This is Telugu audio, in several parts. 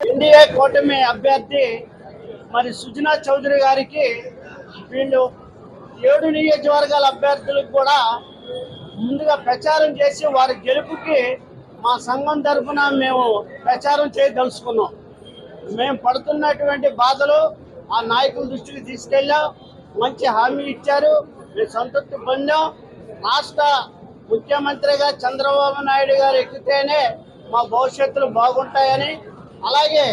ఎన్డీఏ కూటమి అభ్యర్థి మరి సుజనా చౌదరి గారికి వీళ్ళు ఏడు నియోజకవర్గాల అభ్యర్థులకు కూడా ముందుగా ప్రచారం చేసి వారి గెలుపుకి మా సంఘం తరఫున మేము ప్రచారం చేయదలుచుకున్నాం. మేము పడుతున్నటువంటి బాధలు ఆ నాయకుల దృష్టికి తీసుకెళ్ళాం. మంచి హామీ ఇచ్చారు. మేము సంతృప్తి పొందాం రాష్ట్ర ముఖ్యమంత్రిగా చంద్రబాబు నాయుడు గారు ఎక్కితేనే మా భవిష్యత్తులు బాగుంటాయని అలాగే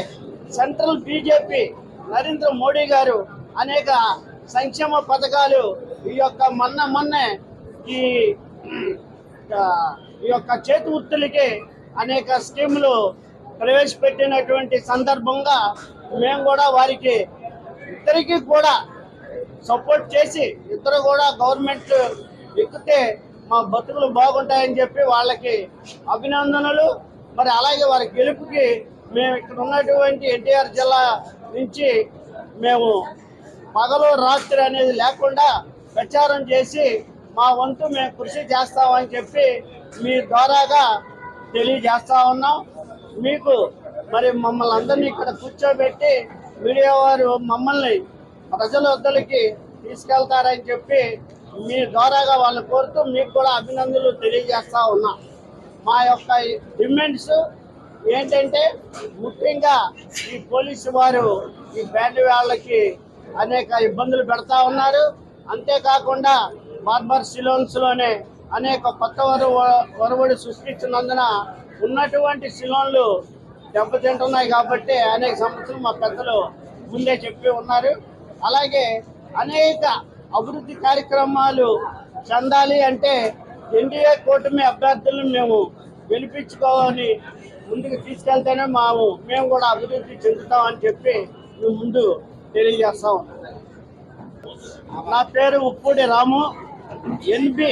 సెంట్రల్ బీజేపీ నరేంద్ర మోడీ గారు అనేక సంక్షేమ పథకాలు ఈ యొక్క మొన్న మొన్నే ఈ ఈ యొక్క చేతి వృత్తులకి అనేక స్కీములు ప్రవేశపెట్టినటువంటి సందర్భంగా మేము కూడా వారికి ఇద్దరికి కూడా సపోర్ట్ చేసి ఇద్దరు కూడా గవర్నమెంట్ ఎక్కితే మా బతుకులు బాగుంటాయని చెప్పి వాళ్ళకి అభినందనలు. మరి అలాగే వారి గెలుపుకి మేము ఇక్కడ ఉన్నటువంటి ఎన్టీఆర్ జిల్లా నుంచి మేము పగలు రాత్రి అనేది లేకుండా ప్రచారం చేసి మా వంతు మేము కృషి చేస్తామని చెప్పి మీ ద్వారాగా తెలియజేస్తా ఉన్నాం. మీకు మరి మమ్మల్ని అందరినీ ఇక్కడ కూర్చోబెట్టి మీడియా వారు మమ్మల్ని ప్రజల వద్దలకి తీసుకెళ్తారని చెప్పి మీ ద్వారాగా వాళ్ళని కోరుతూ మీకు కూడా అభినందనలు తెలియజేస్తా ఉన్నా. మా యొక్క డిమాండ్స్ ఏంటంటే ముఖ్యంగా ఈ పోలీసు వారు ఈ బ్యాండ్ వాళ్ళకి అనేక ఇబ్బందులు పెడతా ఉన్నారు. అంతేకాకుండా బార్బర్ సిలోన్స్లోనే అనేక కొత్త వరు వరవడి సృష్టించినందున ఉన్నటువంటి సిలోన్లు దెబ్బతింటున్నాయి కాబట్టి అనేక సమస్యలు మా పెద్దలు ముందే చెప్పి ఉన్నారు. అలాగే అనేక అభివృద్ధి కార్యక్రమాలు చెందాలి అంటే ఎన్డీఏ కూటమి అభ్యర్థులను మేము గెలిపించుకోవాలని ముందుకు తీసుకెళ్తేనే మాము మేము కూడా అభివృద్ధి చెందుతామని చెప్పి మేము ముందు తెలియజేస్తా. ఉన్నాం నా పేరు ఉప్పూడి రాము. ఎన్బి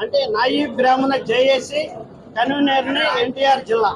అంటే నాయి బ్రాహ్మణ జేఏసి కన్వీనర్ని ఎన్టీఆర్ జిల్లా.